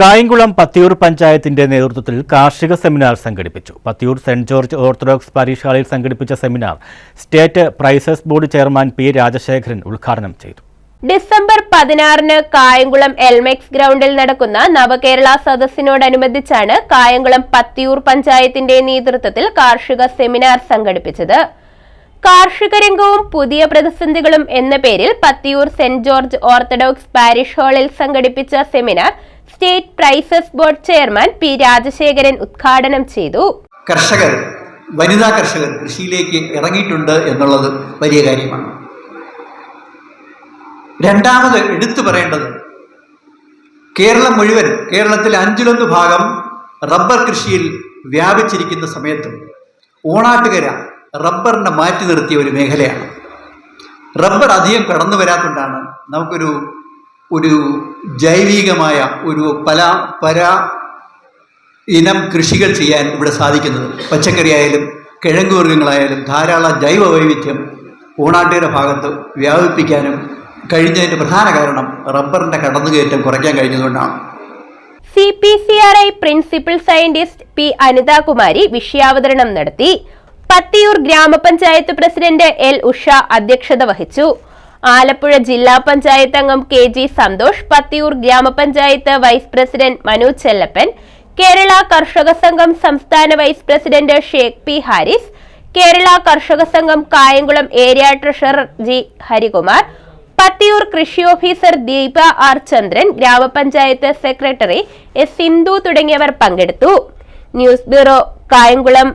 കായംകുളം പത്തിയൂർ പഞ്ചായത്തിന്റെ നേതൃത്വത്തിൽ കാർഷിക സെമിനാർ സംഘടിപ്പിച്ചു. പത്തിയൂർ സെന്റ് ജോർജ് ഓർത്തഡോക്സ് പരീക്ഷ ഹാളിൽ സംഘടിപ്പിച്ച seminar state prices board chairman P Rajasekharan ഉദ്ഘാടനം ചെയ്തു. ഡിസംബർ പതിനാറിന് കായംകുളം എൽമെക്സ് ഗ്രൗണ്ടിൽ നടക്കുന്ന നവകേരള സദസ്സിനോടനുബന്ധിച്ചാണ് കായംകുളം പത്തിയൂർ പഞ്ചായത്തിന്റെ നേതൃത്വത്തിൽ കാർഷിക സെമിനാർ സംഘടിപ്പിച്ചത്. കാർഷിക രംഗവും പുതിയ പ്രതിസന്ധികളും എന്ന പേരിൽ Pathiyoor saint George orthodox parish ഹാളിൽ സംഘടിപ്പിച്ച seminar state prices board chairman P Rajasekharan ഉദ്ഘാടനം ചെയ്തു. കർഷകർ വനിതാ കർഷകർ കൃഷിയിലേക്ക് ഇറങ്ങിയിട്ടുണ്ട് എന്നുള്ളത് വലിയ കാര്യമാണ്. രണ്ടാമത് എടുത്തു പറയേണ്ടത് കേരളം മുഴുവൻ കേരളത്തിൽ അഞ്ചിലൊന്ന് ഭാഗം റബ്ബർ കൃഷിയിൽ വ്യാപിച്ചിരിക്കുന്ന സമയത്തും ഓണാട്ടുകര റബ്ബറിനെ മാറ്റി നിർത്തിയ ഒരു മേഖലയാണ്. റബ്ബർ അധികം കടന്നു വരാത്തതുകൊണ്ടാണ് നമുക്കൊരു ഒരു ജൈവികമായ ഒരു പല പല ഇനം കൃഷികൾ ചെയ്യാൻ ഇവിടെ സാധിക്കുന്നത്. പച്ചക്കറി ആയാലും ധാരാളം ജൈവ വൈവിധ്യം ഊണാട്ടിയുടെ ഭാഗത്ത് വ്യാപിപ്പിക്കാനും കഴിഞ്ഞതിന്റെ പ്രധാന കാരണം റബ്ബറിന്റെ കടന്നുകയറ്റം കുറയ്ക്കാൻ കഴിഞ്ഞതുകൊണ്ടാണ്. C P C R I principal scientist P Anithakumari വിഷയാവതരണം നടത്തി. പത്തിയൂർ ഗ്രാമപഞ്ചായത്ത് പ്രസിഡന്റ് എൽ ഉഷ അധ്യക്ഷത വഹിച്ചു. ആലപ്പുഴ ജില്ലാ പഞ്ചായത്ത് അംഗം K G Santhosh Pathiyoor grama panchayat vice president Manu Chellappan Kerala Karshaka Sangham സംസ്ഥാന vice president Sheikh P Haris Kerala Karshaka Sangham Kayamkulam area treasurer G Harikumar Pathiyoor കൃഷി officer Deepa R ചന്ദ്രൻ ഗ്രാമപഞ്ചായത്ത് secretary S Sindhu തുടങ്ങിയവർ പങ്കെടുത്തു. News bureau Kayamkulam.